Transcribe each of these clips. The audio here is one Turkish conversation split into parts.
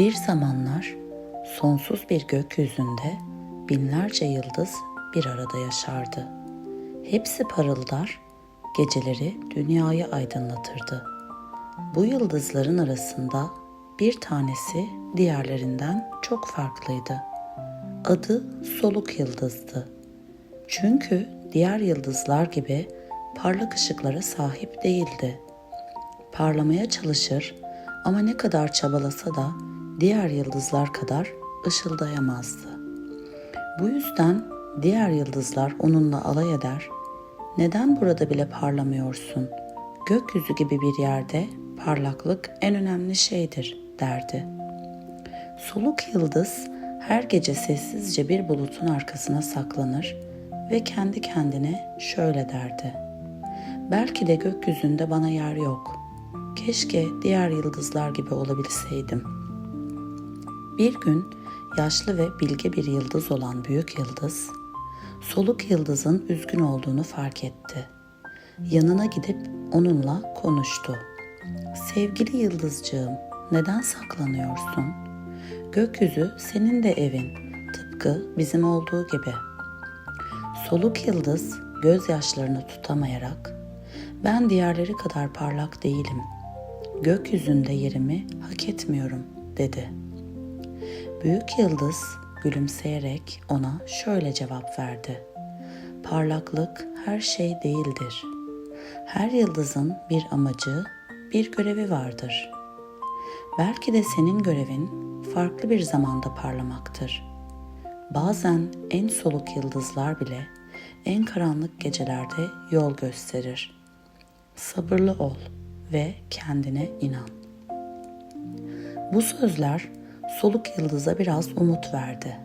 Bir zamanlar sonsuz bir gökyüzünde binlerce yıldız bir arada yaşardı. Hepsi parıldar, geceleri dünyayı aydınlatırdı. Bu yıldızların arasında bir tanesi diğerlerinden çok farklıydı. Adı soluk yıldızdı. Çünkü diğer yıldızlar gibi parlak ışıklara sahip değildi. Parlamaya çalışır ama ne kadar çabalasa da diğer yıldızlar kadar ışıldayamazdı. Bu yüzden diğer yıldızlar onunla alay eder. Neden burada bile parlamıyorsun? Gökyüzü gibi bir yerde parlaklık en önemli şeydir derdi. Soluk yıldız her gece sessizce bir bulutun arkasına saklanır ve kendi kendine şöyle derdi. Belki de gökyüzünde bana yer yok. Keşke diğer yıldızlar gibi olabilseydim. Bir gün yaşlı ve bilge bir yıldız olan büyük yıldız, soluk yıldızın üzgün olduğunu fark etti. Yanına gidip onunla konuştu. Sevgili yıldızcığım, neden saklanıyorsun? Gökyüzü senin de evin, tıpkı bizim olduğu gibi. Soluk yıldız gözyaşlarını tutamayarak, ben diğerleri kadar parlak değilim. Gökyüzünde yerimi hak etmiyorum, dedi. Büyük yıldız gülümseyerek ona şöyle cevap verdi. Parlaklık her şey değildir. Her yıldızın bir amacı, bir görevi vardır. Belki de senin görevin farklı bir zamanda parlamaktır. Bazen en soluk yıldızlar bile en karanlık gecelerde yol gösterir. Sabırlı ol ve kendine inan. Bu sözler soluk yıldıza biraz umut verdi.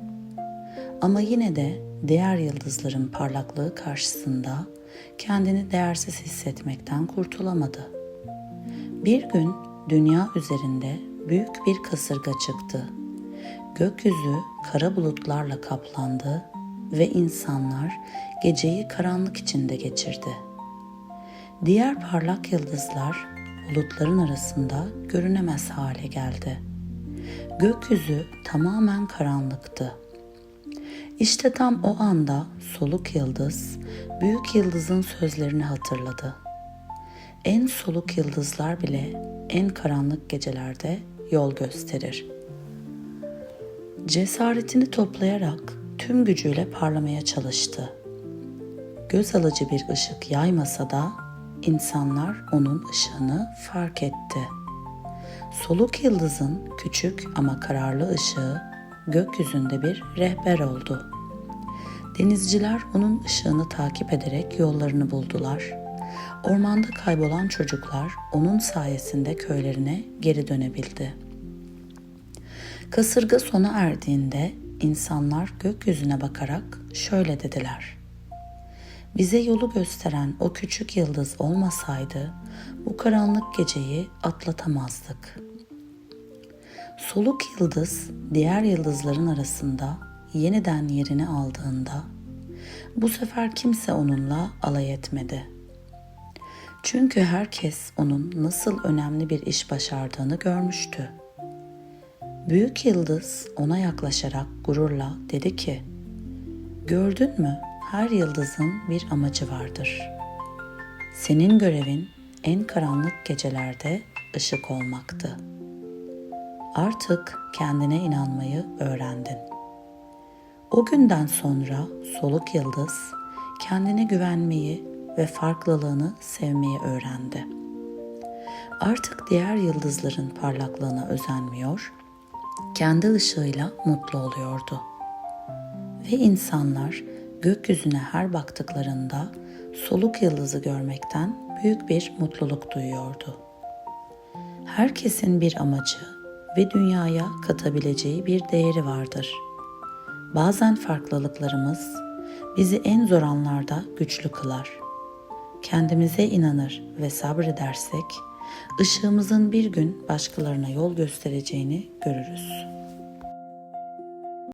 Ama yine de diğer yıldızların parlaklığı karşısında kendini değersiz hissetmekten kurtulamadı. Bir gün dünya üzerinde büyük bir kasırga çıktı. Gökyüzü kara bulutlarla kaplandı ve insanlar geceyi karanlık içinde geçirdi. Diğer parlak yıldızlar bulutların arasında görünemez hale geldi. Gökyüzü tamamen karanlıktı. İşte tam o anda soluk yıldız büyük yıldızın sözlerini hatırladı. En soluk yıldızlar bile en karanlık gecelerde yol gösterir. Cesaretini toplayarak tüm gücüyle parlamaya çalıştı. Göz alıcı bir ışık yaymasa da insanlar onun ışığını fark etti. Soluk yıldızın küçük ama kararlı ışığı gökyüzünde bir rehber oldu. Denizciler onun ışığını takip ederek yollarını buldular. Ormanda kaybolan çocuklar onun sayesinde köylerine geri dönebildi. Kasırga sona erdiğinde insanlar gökyüzüne bakarak şöyle dediler. Bize yolu gösteren o küçük yıldız olmasaydı bu karanlık geceyi atlatamazdık. Soluk yıldız diğer yıldızların arasında yeniden yerini aldığında bu sefer kimse onunla alay etmedi. Çünkü herkes onun nasıl önemli bir iş başardığını görmüştü. Büyük yıldız ona yaklaşarak gururla dedi ki: "Gördün mü? Her yıldızın bir amacı vardır. Senin görevin en karanlık gecelerde ışık olmaktı. Artık kendine inanmayı öğrendin. O günden sonra soluk yıldız kendine güvenmeyi ve farklılığını sevmeyi öğrendi. Artık diğer yıldızların parlaklığına özenmiyor, kendi ışığıyla mutlu oluyordu. Ve insanlar gökyüzüne her baktıklarında soluk yıldızı görmekten büyük bir mutluluk duyuyordu. Herkesin bir amacı ve dünyaya katabileceği bir değeri vardır. Bazen farklılıklarımız bizi en zor anlarda güçlü kılar. Kendimize inanır ve sabredersek ışığımızın bir gün başkalarına yol göstereceğini görürüz.''